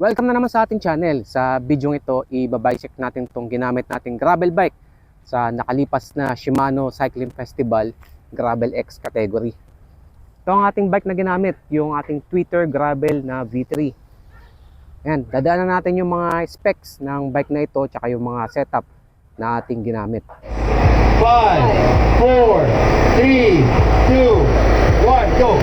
Welcome na naman sa ating channel. Sa video ito, i-bisect natin itong ginamit nating gravel bike sa nakalipas na Shimano Cycling Festival Gravel X category. Ito ang ating bike na ginamit, yung ating Twitter Gravel na V3. Ayan, dadaanan natin yung mga specs ng bike na ito tsaka yung mga setup na ating ginamit. Five, four, three, two, one, go.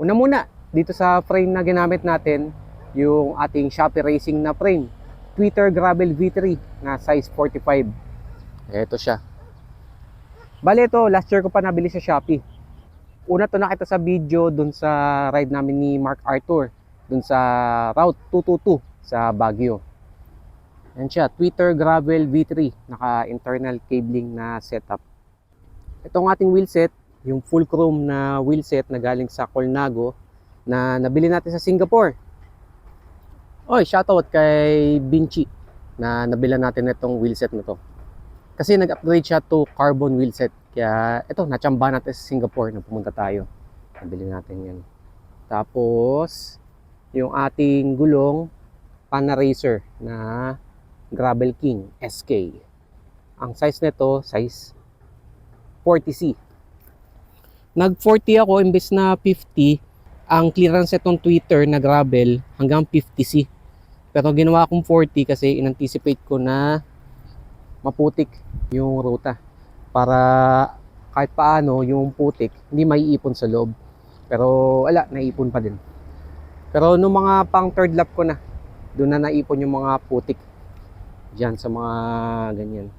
Una muna, dito sa frame na ginamit natin, yung ating Shopee Racing na frame. Twitter Gravel V3 na size 45. Ito siya. Bale ito, last year ko pa nabili sa Shopee. Una to nakita sa video dun sa ride namin ni Mark Arthur. Dun sa Route 222 sa Baguio. Yan siya, Twitter Gravel V3. Naka-internal cabling na setup. Itong ating wheelset, yung full chrome na wheelset na galing sa Colnago na nabili natin sa Singapore. Oy, shoutout kay Binchi na nabila natin itong wheelset na to. Kasi nag-upgrade siya to carbon wheelset. Kaya ito, nachamba natin sa Singapore na pumunta tayo. Nabili natin yan. Tapos, yung ating gulong Pana Racer na Gravel King SK. Ang size nito, size 40C. Nag 40 ako imbes na 50. Ang clearance itong Twitter na gravel hanggang 50C. Pero ginawa kong 40 kasi in-anticipate ko na maputik yung ruta. Para kahit paano yung putik hindi maiipon sa loob. Pero wala, naipon pa din. Pero nung mga pang third lap ko na, doon na naipon yung mga putik. Diyan sa mga ganyan.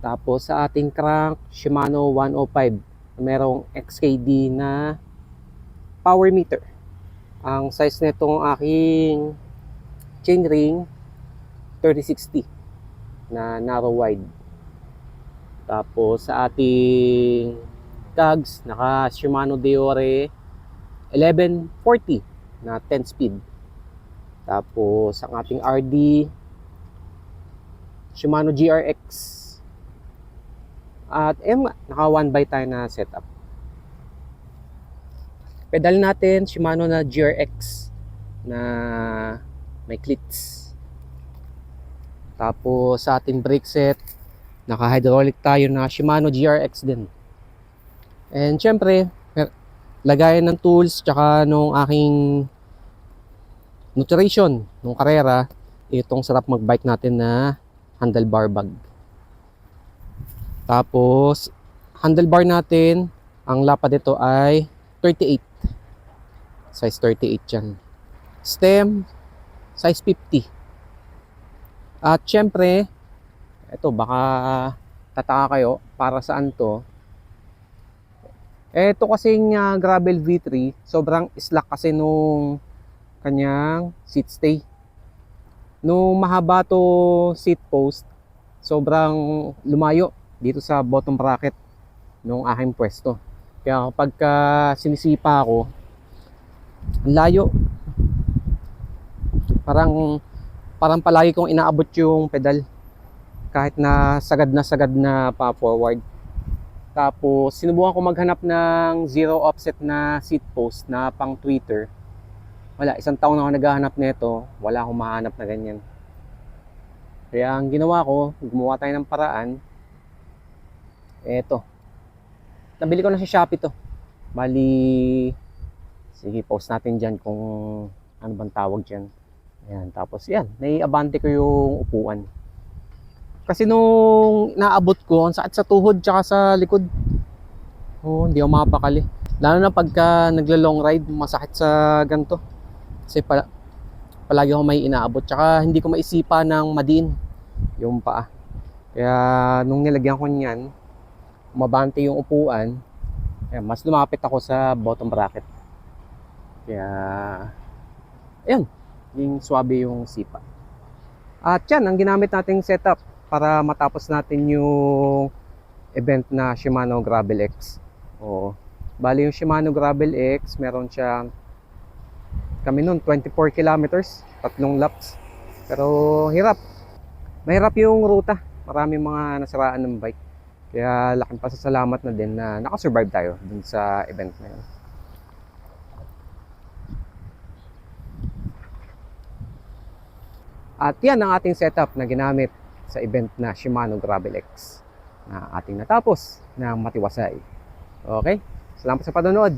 Tapos sa ating crank, Shimano 105 merong XKD na power meter. Ang size nitong aking chainring 3060 na narrow wide. Tapos sa ating tags, naka Shimano Deore 1140 na 10 speed. Tapos ang ating RD Shimano GRX at M, naka 1 by tayo na setup. Pedal natin, Shimano na GRX na may cleats. Tapos sa ating brake set, naka hydraulic tayo na Shimano GRX din. And syempre, lagayan ng tools tsaka nung aking nutrition nung karera, itong sarap magbike natin na handlebar bag. Tapos, handlebar natin, ang lapad nito ay 38. Size 38 yan. Stem, size 50. At syempre, ito baka tataka kayo, para saan to? Ito kasing uh, gravel V3, sobrang slack kasi nung kanyang seat stay. Nung mahaba to seat post, sobrang lumayo dito sa bottom bracket nung aking pwesto. Kaya kapag ka sinisipa ako, layo. Parang parang palagi kong inaabot yung pedal kahit na sagad na sagad na pa forward. Tapos sinubukan ko maghanap ng zero offset na seat post na pang tweeter. Wala, isang taon na ako naghahanap nito, wala akong mahanap na ganyan. Kaya ang ginawa ko, gumawa tayo ng paraan. Eto. Nabili ko na sa Shopee to. Bali, sige, post natin dyan kung ano bang tawag dyan. Ayan, tapos yan, naiabante ko yung upuan. Kasi nung naabot ko, ang sakit sa tuhod tsaka sa likod. Oo, hindi ako makapakali. Lalo na pagka nagla-long ride, masakit sa ganto. Kasi pala, palagi ako may inaabot. Tsaka hindi ko maisipa ng madiin yung paa. Kaya nung nilagyan ko niyan, umabante yung upuan, ayan, mas lumapit ako sa bottom bracket. Kaya, ayun, yung swabe yung sipa. At yan, ang ginamit nating setup para matapos natin yung event na Shimano Gravel X. Oo. Bali yung Shimano Gravel X, meron siya kami noon 24 kilometers, tatlong laps. Pero hirap. Mahirap yung ruta. Marami mga nasiraan ng bike. Kaya laking pasasalamat na din na nakasurvive tayo dun sa event na yun. At yan ang ating setup na ginamit sa event na Shimano Gravel X na ating natapos ng matiwasay. Okay? Salamat sa panonood.